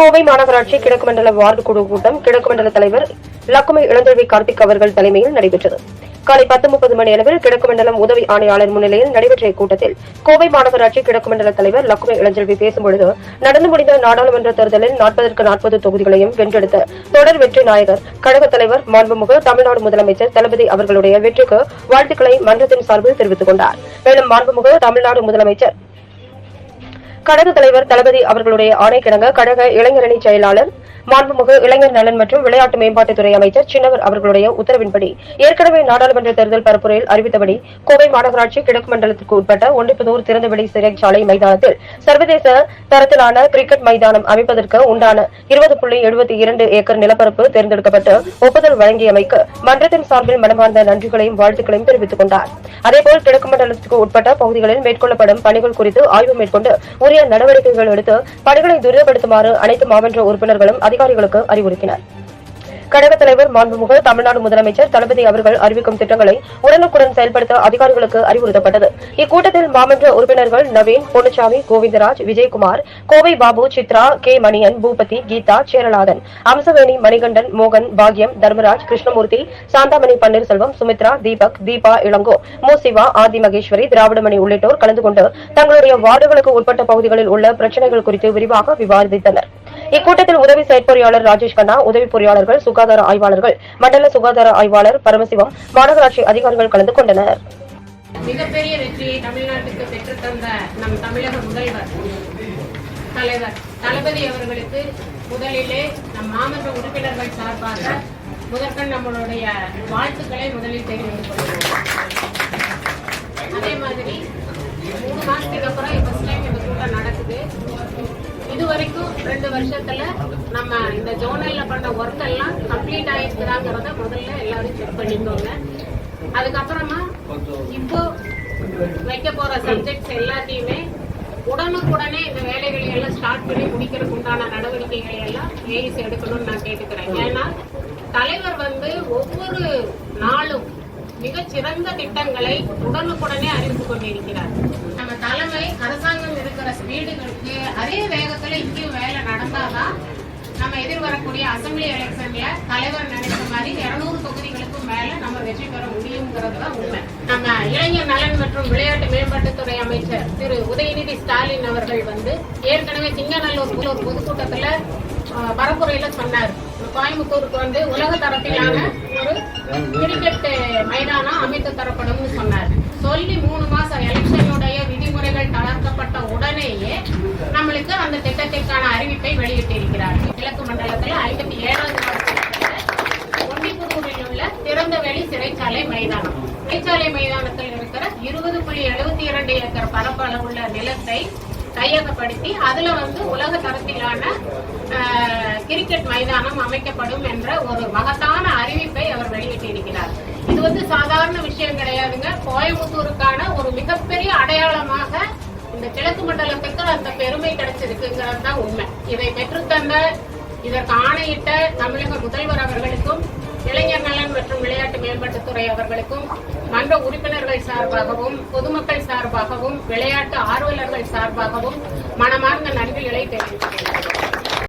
கோவை மாநகராட்சி கிழக்கு மண்டல வார்டு குழு கூட்டம் கிழக்கு மண்டல தலைவர் லக்குமை இளந்தேவி கார்த்திக் அவர்கள் தலைமையில் நடைபெற்றது. காலை பத்து முப்பது மணி அளவில் கிழக்கு மண்டலம் உதவி ஆணையாளர் முன்னிலையில் நடைபெற்ற இக்கூட்டத்தில் கோவை மாநகராட்சி கிழக்கு மண்டல தலைவர் லக்குமை இளஞ்செல்வி பேசும்பொழுது நடந்து முடிந்த நாடாளுமன்ற தேர்தலில் நாற்பதற்கு நாற்பது தொகுதிகளையும் வென்றெடுத்த தொடர் வெற்றி நாயகர் கழக தலைவர் மாண்புமிகு தமிழ்நாடு முதலமைச்சர் தளபதி அவர்களுடைய வெற்றிக்கு வாழ்த்துக்களை மன்றத்தின் சார்பில் தெரிவித்துக் கொண்டார். மேலும் மாண்புமிகு தமிழ்நாடு முதலமைச்சர் கழக தலைவர் தளபதி அவர்களுடைய ஆணைக்கிணங்க கழக இளைஞரணி செயலாளர் மாண்புமிகு இளைஞர் நலன் மற்றும் விளையாட்டு மேம்பாட்டுத்துறை அமைச்சர் சின்னவர் அவர்களுடைய உத்தரவின்படி ஏற்கனவே நாடாளுமன்ற தேர்தல் பரப்புரையில் அறிவித்தபடி கோவை மாநகராட்சி கிழக்கு மண்டலத்திற்கு உட்பட்ட ஒன்றிப்புதூர் திறந்தவெளி சிறைச்சாலை மைதானத்தில் சர்வதேச தரத்திலான கிரிக்கெட் மைதானம் அமைப்பதற்கு உண்டான இருபது புள்ளி எழுபத்தி இரண்டு ஏக்கர் நிலப்பரப்பு தேர்ந்தெடுக்கப்பட்டு ஒப்புதல் வழங்கியமைக்கு மன்றத்தின் சார்பில் மனமார்ந்த நன்றிகளையும் வாழ்த்துக்களையும் தெரிவித்துக் கொண்டார். அதேபோல் கிழக்கு மண்டலத்திற்கு உட்பட்ட பகுதிகளில் மேற்கொள்ளப்படும் பணிகள் குறித்து ஆய்வு மேற்கொண்டு உரிய நடவடிக்கைகள் எடுத்து பணிகளை துரிதப்படுத்துமாறு அனைத்து மாவட்ட உறுப்பினர்களும் அதிகாரிகளுக்கு அறிவுறுத்தினர். கழக தலைவர் மாண்புமிகு தமிழ்நாடு முதலமைச்சர் தளபதி அவர்கள் அறிவிக்கும் திட்டங்களை உடனுக்குடன் செயல்படுத்த அதிகாரிகளுக்கு அறிவுறுத்தப்பட்டது. இக்கூட்டத்தில் மாமன்ற உறுப்பினர்கள் நவீன் பொன்னுச்சாமி கோவிந்தராஜ் விஜயகுமார் கோவை பாபு சித்ரா கே. மணியன் பூபதி கீதா சேரலாதன் அம்சவேணி மணிகண்டன் மோகன் பாக்யம் தர்மராஜ் கிருஷ்ணமூர்த்தி சாந்தாமணி பன்னீர்செல்வம் சுமித்ரா தீபக் தீபா இளங்கோ மு. சிவா ஆதி மகேஸ்வரி திராவிடமணி உள்ளிட்டோர் கலந்து கொண்டு தங்களுடைய வார்டுகளுக்கு உட்பட்ட பகுதிகளில் உள்ள பிரச்சனைகள் குறித்து விரிவாக விவாதித்தனர். இக்கூட்டத்தில் உதவி செயற்பொறியாளர் ராஜேஷ் கண்ணா உதவி பொறியாளர்கள் சுகாதார ஆய்வாளர்கள் மண்டல சுகாதார ஆய்வாளர் பரமசிவம் மாநகராட்சி அதிகாரிகள் கலந்து கொண்டனர். மிகப்பெரிய வெற்றியை தமிழ்நாட்டுக்கு பெற்றுத்தந்த நம் தமிழக முதல்வர் தலைவர் தளபதி அவர்களுக்கு முதலிலே நம் மாமன்ற உறுப்பினர்கள் சார்பாக முதற்கண் நம்மளுடைய வாழ்த்துக்களை முதலில் தெரிவித்துக் கொள்கிறோம் ரெண்டு வருஷத்துல நம்ம இந்த ஜோனல்ல பண்ண ஒர்க் எல்லாம் கம்ப்ளீட் ஆயிருக்குதாங்கிறத முதல்ல எல்லாரும் செக் பண்ணிக்கோங்க. அதுக்கப்புறமா இப்போ வைக்க போற சப்ஜெக்ட்ஸ் எல்லாத்தையுமே உடனுக்குடனே இந்த வேலைகளை எல்லாம் ஸ்டார்ட் பண்ணி முடிக்கிறதுக்கு உண்டான நடவடிக்கைகளை எல்லாம் ஏஐசி எடுக்கணும்னு நான் கேட்டுக்கிறேன். ஏன்னா தலைவர் வந்து ஒவ்வொரு நாளும் மிகச்சிறந்த திட்டங்களை உடனுக்குடனே அறிவித்துக் கொண்டிருக்கிறார். நம்ம தலைமை அரசாங்கம் இருக்கிற ஸ்பீடுகளுக்கு அதே வேகத்துல இங்கேயும் வேலை நடந்தாதான் நம்ம எதிர்வரக்கூடிய அசம்பிளி எலெக்ஷன்ல தலைவர் நினைச்ச மாதிரி இருநூறு தொகுதிகளுக்கும் மேல நம்ம வெற்றி பெற முடியுங்கிறது தான் உண்மை. நம்ம இளைஞர் நலன் மற்றும் விளையாட்டு மேம்பாட்டுத்துறை அமைச்சர் திரு உதயநிதி ஸ்டாலின் அவர்கள் வந்து ஏற்கனவே சிங்கநல்லூர் ஒரு பொதுக்கூட்டத்துல பரப்புரையில சொன்னார். கோயம்புத்தூருக்கு வந்து உலக தரத்திலான அறிவிப்பை வெளியிட்டிருக்கிறார் கிழக்கு மண்டலத்தில் ஐம்பத்தி ஏழாவது ஒண்டிப்புதூரில் உள்ள திறந்தவெளி சிறைச்சாலை மைதானம். சிறைச்சாலை மைதானத்தில் இருக்கிற இருபது புள்ளி எழுபத்தி இரண்டு ஏக்கர் பரப்பளவுள்ள நிலத்தை கையகப்படுத்தி அதுல வந்து உலக தரத்திலான ஆஹ், கிரிக்கெட் மைதானம் அமைக்கப்படும் என்ற ஒரு மகத்தான அறிவிப்பை அவர் வெளியிட்டிருக்கிறார். இது வந்து சாதாரண விஷயம் கிடையாதுங்க. கோயம்புத்தூருக்கான ஒரு மிகப்பெரிய அடையாளமாக இந்த கிழக்கு மண்டலத்துக்கு அந்த பெருமை கிடைச்சிருக்குங்கிறது தான் உண்மை. இதை பெற்றுத்தந்த இதற்கு ஆணையிட்ட தமிழக முதல்வர் அவர்களுக்கும் இளைஞர் நலன் மற்றும் விளையாட்டு மேம்பாட்டுத்துறை அவர்களுக்கும் மன்ற உறுப்பினர்கள் சார்பாகவும் பொதுமக்கள் சார்பாகவும் விளையாட்டு ஆர்வலர்கள் சார்பாகவும் மனமார்ந்த நன்றிகளை தெரிவித்துக் கொள்கிறேன்.